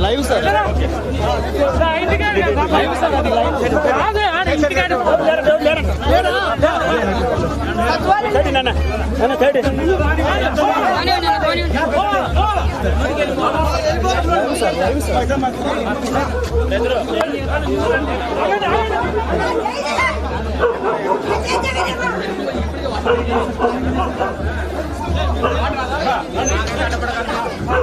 Live sir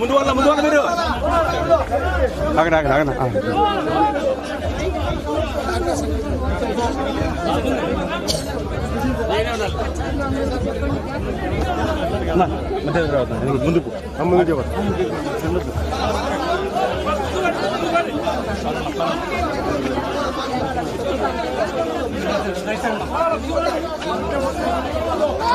ముందు వాళ్ళ ముందు వాళ్ళ మీరు అక్కడ ఆగండి ఆగండి. ఆ. అన్న, మధ్య రావద్దు. ముందుకు ఆ,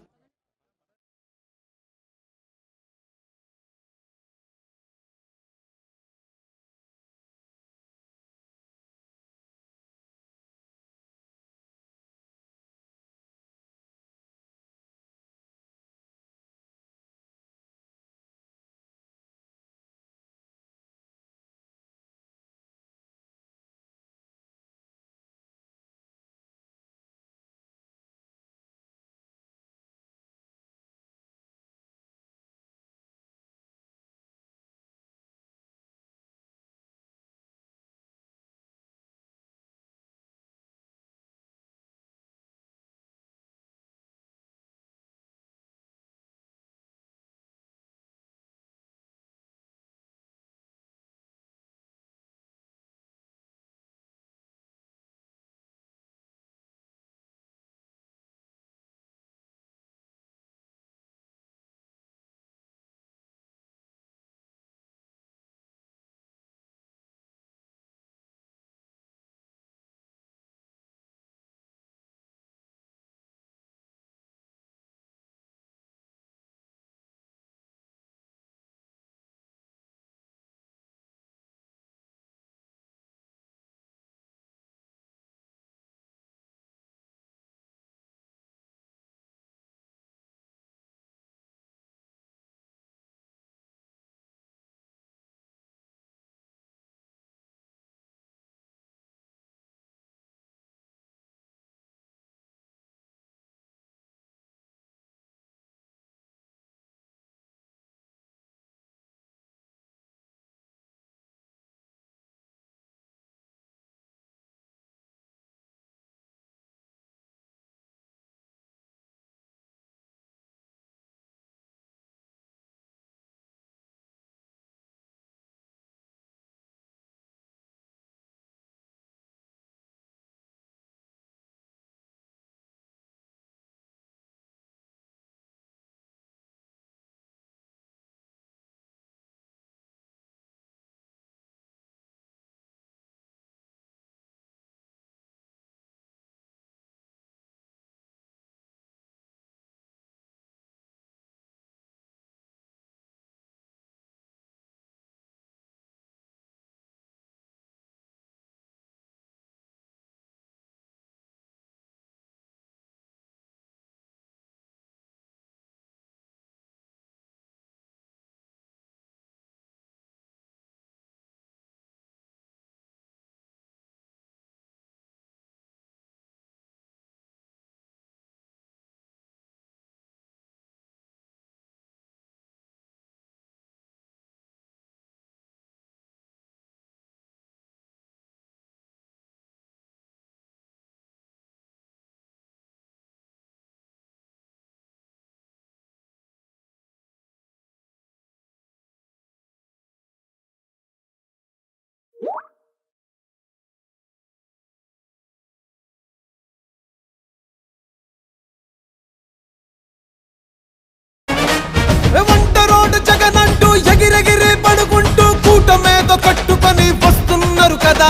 ఉన్నారు కదా.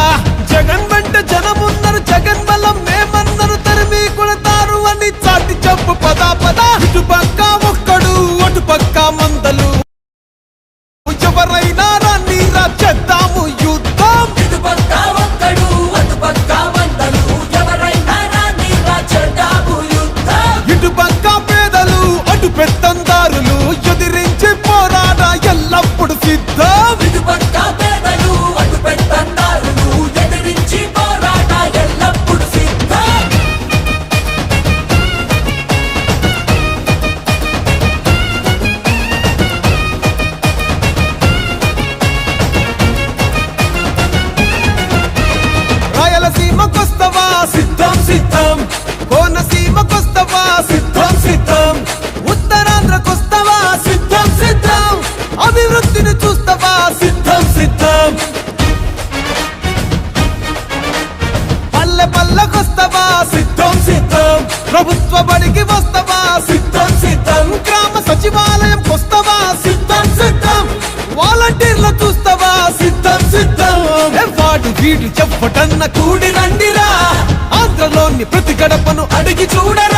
జగన్ వెంట జనమున్నారు జగన్ బలం మేమందరు తరిమి కొడతారు అని చాటి చెప్పు పదా పదా. ఇటు వీడు చెప్పటన్న కూడి రండిరా. ఆంధ్రలోని ప్రతి గడపను అడిగి చూడరా.